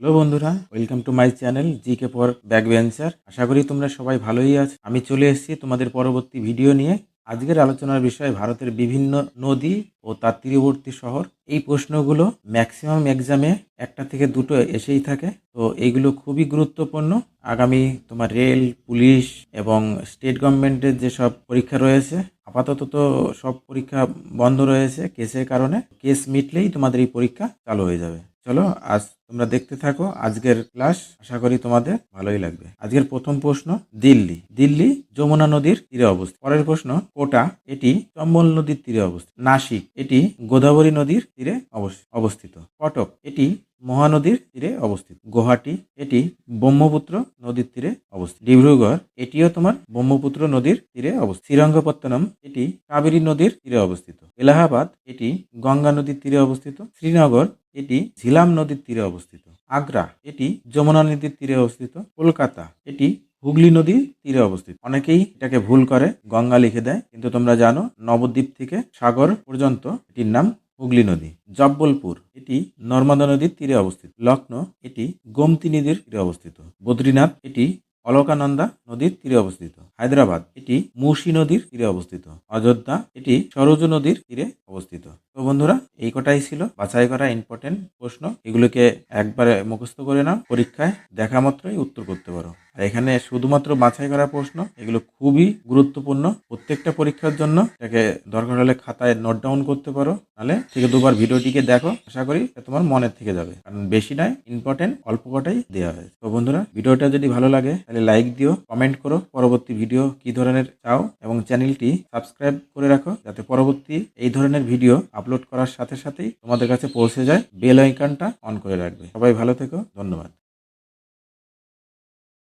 Hello বন্ধুরা, welcome to my channel G K পর back bencher আশা করি তোমরা সবাই ভালোই আছো। আমি চলে এসেছি তোমাদের পরবর্তী ভিডিও নিয়ে। আজকের আলোচনার বিষয় ভারতের বিভিন্ন নদী ও তার তীরবর্তী শহর। এই প্রশ্নগুলো ম্যাক্সিমাম এক্সামে একটা থেকে দুটো এসেই থাকে। তো এইগুলো খুবই গুরুত্বপূর্ণ। আগামী তোমার রেল, পুলিশ এবং স্টেট গভর্নমেন্টের যেসব পরীক্ষা রয়েছে, আপাতত তো সব পরীক্ষা বন্ধ রয়েছে কেসের কারণে। কেস মিটলেই তোমাদের এই পরীক্ষা চালু হয়ে যাবে। চলো, আজ তোমরা দেখতে থাকো, আজকের ক্লাস আশা করি তোমাদের ভালোই লাগবে। আজকের প্রথম প্রশ্ন, দিল্লি। দিল্লি, যমুনা নদীর তীরে অবস্থিত। পরের প্রশ্ন, কোটা, এটি চম্বল নদীর তীরে অবস্থিত। নাসিক, এটি গোদাবরী নদীর তীরে অবস- অবস্থিত। কটক, এটি মহানদীর তীরে অবস্থিত। গুয়াহাটি, এটি ব্রহ্মপুত্র নদীর তীরে অবস্থিত। ডিব্রুগড়, এটিও তোমার ব্রহ্মপুত্র নদীর তীরে অবস্থিত। শ্রীরঙ্গপত্তনম, এটি কাবেরী নদীর তীরে অবস্থিত। এলাহাবাদ, এটি গঙ্গা নদীর তীরে অবস্থিত। শ্রীনগর এটি ঝিলাম নদীর তীরে অবস্থিত। আগ্রা, এটি যমুনা নদীর তীরে অবস্থিত। কলকাতা, এটি হুগলি নদীর তীরে অবস্থিত। অনেকেই এটাকে ভুল করে, গঙ্গা লিখে দেয়। কিন্তু তোমরা জানো, নবদ্বীপ থেকে সাগর পর্যন্ত এটির নাম হুগলি নদী। জব্বলপুর, এটি নর্মদা নদীর তীরে অবস্থিত। লখনৌ এটি গোমতী নদীর তীরে অবস্থিত। বদ্রীনাথ, এটি অলকানন্দা নদীর তীরে অবস্থিত। হায়দ্রাবাদ, এটি মুসি নদীর তীরে অবস্থিত। অযোধ্যা, এটি সরজু নদীর তীরে অবস্থিত। তো বন্ধুরা, এই কটাই ছিল। বাছাই করা ইম্পর্টেন্ট প্রশ্ন। এগুলোকে একবারে মুখস্থ করে নাও। পরীক্ষায় দেখা মাত্রই উত্তর করতে পারো। আর এখানে শুধুমাত্র বাছাই করা প্রশ্ন, এগুলো খুবই গুরুত্বপূর্ণ। প্রত্যেকটা পরীক্ষার জন্য এটাকে দরকার হলে খাতায় নোট ডাউন করতে পারো, নাহলে থেকে দুবার ভিডিওটিকে দেখো, আশা করি তোমার মনের থেকে যাবে। কারণ বেশি নয় ইম্পর্টেন্ট অল্প কটাই দেওয়া হয়েছে। তো বন্ধুরা, ভিডিওটা যদি ভালো লাগে, তাহলে লাইক দিও কমেন্ট করো, পরবর্তী ভিডিও কি ধরনের চাও, এবং চ্যানেলটি সাবস্ক্রাইব করে রাখো, যাতে পরবর্তী এই ধরনের ভিডিও আপলোড করার সাথে সাথেই তোমাদের কাছে পৌঁছে যায় বেল আইকনটা অন করে রাখবে। সবাই ভালো থেকো, ধন্যবাদ।